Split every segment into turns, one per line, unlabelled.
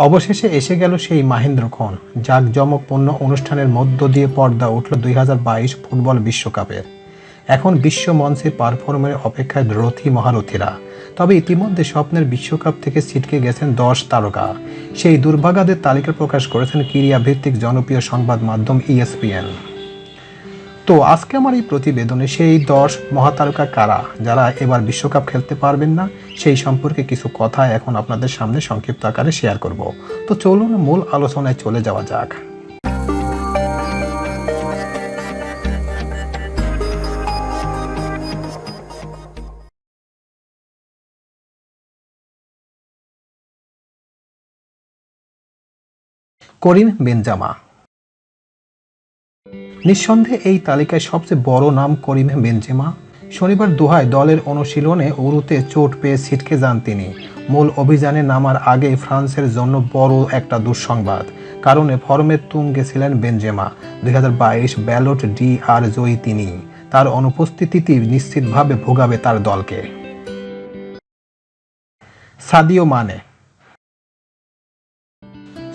অবশেষে এসে গেল সেই মাহেন্দ্র মাহেন্দ্রক্ষণ জাঁকজমকপূর্ণ অনুষ্ঠানের মধ্য দিয়ে পর্দা উঠল দুই হাজার বাইশ ফুটবল বিশ্বকাপের। এখন বিশ্ব মঞ্চে পারফর্মের অপেক্ষায় রথী মহারথীরা। তবে ইতিমধ্যে স্বপ্নের বিশ্বকাপ থেকে ছিটকে গেছেন দশ তারকা। সেই দুর্ভাগাদের তালিকা প্রকাশ করেছেন ক্রীড়াভিত্তিক জনপ্রিয় সংবাদ মাধ্যম ইএসপিএন। তো আজকে আমার এই প্রতিবেদনে সেই দশ মহাতারকা কারা, যারা এবার বিশ্বকাপ খেলতে পারবেন না, সেই সম্পর্কে কিছু কথা এখন আপনাদের সামনে সংক্ষিপ্ত আকারে শেয়ার করব। তো চলুন মূল আলোচনায় চলে যাওয়া যাক। করিম বেনজামা নিঃসন্দেহে এই তালিকায় সবচেয়ে বড় নাম করিমে বেনজেমা। শনিবার দোহায় দলের অনুশীলনে উরুতে চোট পেয়ে ছিটকে যান তিনি। মূল অভিযানে নামার আগে ফ্রান্সের জন্য বড় একটা দুঃসংবাদ। কারণে ফর্মের তুঙ্গে ছিলেন বেনজেমা। দুই হাজার বাইশ ব্যালট ডি আর জয়ী তিনি। তার অনুপস্থিতিটি নিশ্চিতভাবে ভোগাবে তার দলকে। সাদিও মানে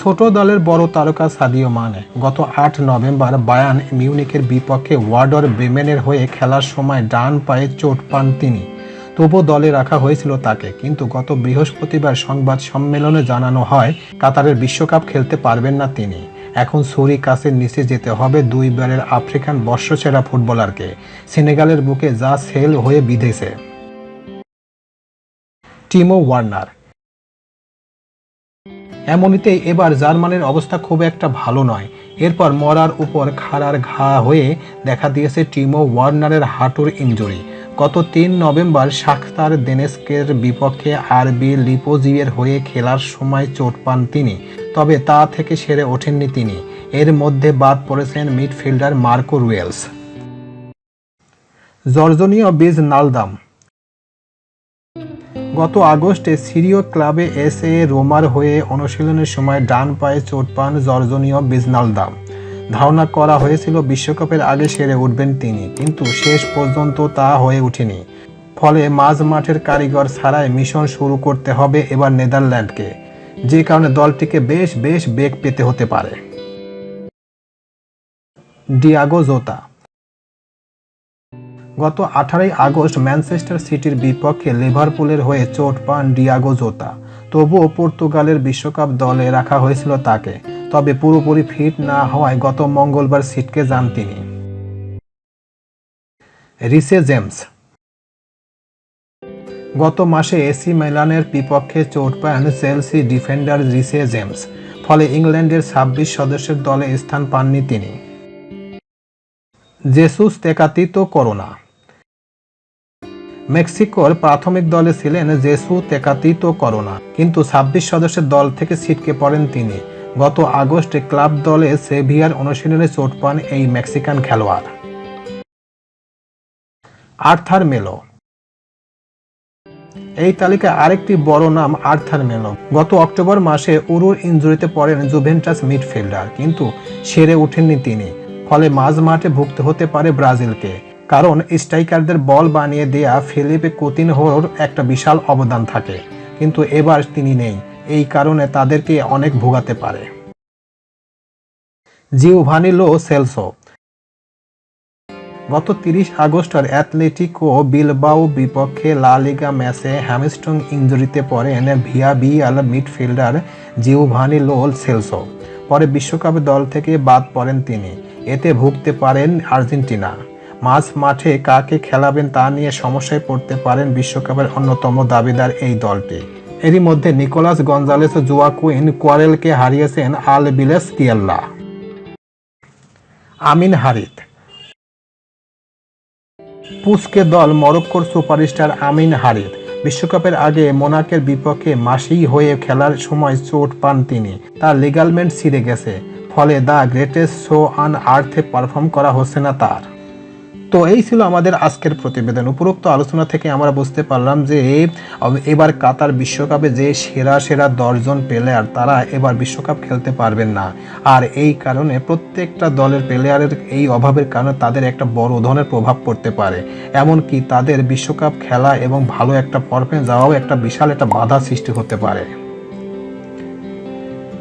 ছোট দলের বড় তারকা সাদিও মানে। গত আট নভেম্বর বায়ান মিউনিকের বিপক্ষে ওয়ার্ডর ব্রেমেনের হয়ে খেলার সময় ডান পায়ে চোট পান তিনি। তবু দলে রাখা হয়েছিল তাকে, কিন্তু গত বৃহস্পতিবার সংবাদ সম্মেলনে জানানো হয়, কাতারের বিশ্বকাপ খেলতে পারবেন না তিনি। এখন সুরি কাছের নিচে যেতে হবে দুইবারের আফ্রিকান বর্ষসেরা ফুটবলারকে। সেনেগালের বুকে যা সেল হয়ে বিঁধেছে। টিমো ওয়ার্নার এমনিতেই এবার জার্মানির অবস্থা খুব একটা ভালো নয়। এরপর মরার উপর খাড়ার ঘা হয়ে দেখা দিয়েছে টিমো ওয়ার্নারের হাঁটুর ইনজুরি। গত তিন নভেম্বর শাখতার দেনেস্কের বিপক্ষে আরবি লিপোজিয়ের হয়ে খেলার সময় চোট পান তিনি, তবে তা থেকে সেরে ওঠেননি তিনি। এর মধ্যে বাদ পড়েছেন মিডফিল্ডার মার্কো রুয়েলস। জর্জনীয় বীজ নালদাম। গত আগস্টে সিরিয় ক্লাবে এস এ রোমার হয়ে অনুশীলনের সময় ডান পায়ে চোট পান জর্জনীয় বিজনালদাম ধারণা করা হয়েছিল বিশ্বকাপের আগে সেরে উঠবেন তিনি, কিন্তু শেষ পর্যন্ত তা হয়ে ওঠেনি। ফলে মাঝ মাঠের কারিগর ছাড়াই মিশন শুরু করতে হবে এবার নেদারল্যান্ডকে। যে কারণে দলটিকে বেশ বেশ বেগ পেতে হতে পারে। ডিয়াগো জোতা গত আঠারোই আগস্ট ম্যানচেস্টার সিটির বিপক্ষে লিভারপুলের হয়ে চোট পান ডিয়াগো জোতা। তবুও পর্তুগালের বিশ্বকাপ দলে রাখা হয়েছিল তাকে। তবে পুরোপুরি ফিট না হওয়ায় গত মঙ্গলবার সিটকে যান তিনি। Reece James. গত মাসে এসি মেলানের বিপক্ষে চোট পান চেলসি ডিফেন্ডার রিসে জেমস, ফলে ইংল্যান্ডের ছাব্বিশ সদস্যের দলে স্থান পাননি তিনি। Jesus Tecatito Corona. মেক্সিকোর প্রাথমিক দলে ছিলেন জেসু তেকাতিত করোনা। কিন্তু ছাব্বিশ সদস্যের দল থেকে ছিটকে পড়েন তিনি। গত আগস্টে ক্লাব দলে সেভিয়ার অনুশীলনে চোট পান এই মেক্সিকান খেলোয়াড়। আর্থার মেলো। এই তালিকায় আরেকটি বড় নাম আর্থার মেলো। গত অক্টোবর মাসে উরুর ইনজুরিতে পড়েন জুভেন্টাস মিডফিল্ডার, কিন্তু সেরে ওঠেননি তিনি। ফলে মাঝ মাঠে ভুগতে হতে পারে ব্রাজিলকে। কারণ স্ট্রাইকারদের বল বানিয়ে দেয়া ফিলিপে কুতিনহোর একটা বিশাল অবদান থাকে। কিন্তু এবার তিনি নেই। এই কারণে তাদেরকে অনেক ভোগাতে পারে। Giovani Lo Celso. গত তিরিশ আগস্টের অ্যাথলেটিকো বিলবাও বিপক্ষে লা লিগা ম্যাচে হ্যামস্ট্রং ইঞ্জুরিতে পড়েন Villarreal midfielder Giovani Lo Celso. পরে বিশ্বকাপ দল থেকে বাদ পড়েন তিনি। এতে ভুগতে পারেন আর্জেন্টিনা। মাঝ মাঠে কাকে খেলাবেন তা নিয়ে সমস্যায় পড়তে পারেন বিশ্বকাপের অন্যতম দাবিদার এই দলটি। এরই মধ্যে নিকোলাস গঞ্জালেস, জোয়াকুইন কোয়ারেলকে হারিয়েছেন আল বিলেস কিয়াল্লা। আমিন হারিত। পুসকে দল মরক্কোর সুপারস্টার আমিন হারিত। বিশ্বকাপের আগে মোনাকের বিপক্ষে মাসি হয়ে খেলার সময় চোট পান তিনি। তার লিগালমেন্ট ছিঁড়ে গেছে। ফলে the greatest show on earth perform করা হচ্ছে না তার। তো এই ছিল আমাদের আজকের প্রতিবেদন। উপরোক্ত আলোচনা থেকে আমরা বুঝতে পারলাম যে এবার কাতার বিশ্বকাপে যে সেরা সেরা দশজন প্লেয়ার তারা এবার বিশ্বকাপ খেলতে পারবেন না। আর এই কারণে প্রত্যেকটা দলের প্লেয়ারের এই অভাবের কারণে তাদের একটা বড় ধরনের প্রভাব পড়তে পারে। এমনকি তাদের বিশ্বকাপ খেলা এবং ভালো একটা ফর্মে যাওয়াও একটা বিশাল একটা বাধা সৃষ্টি হতে পারে।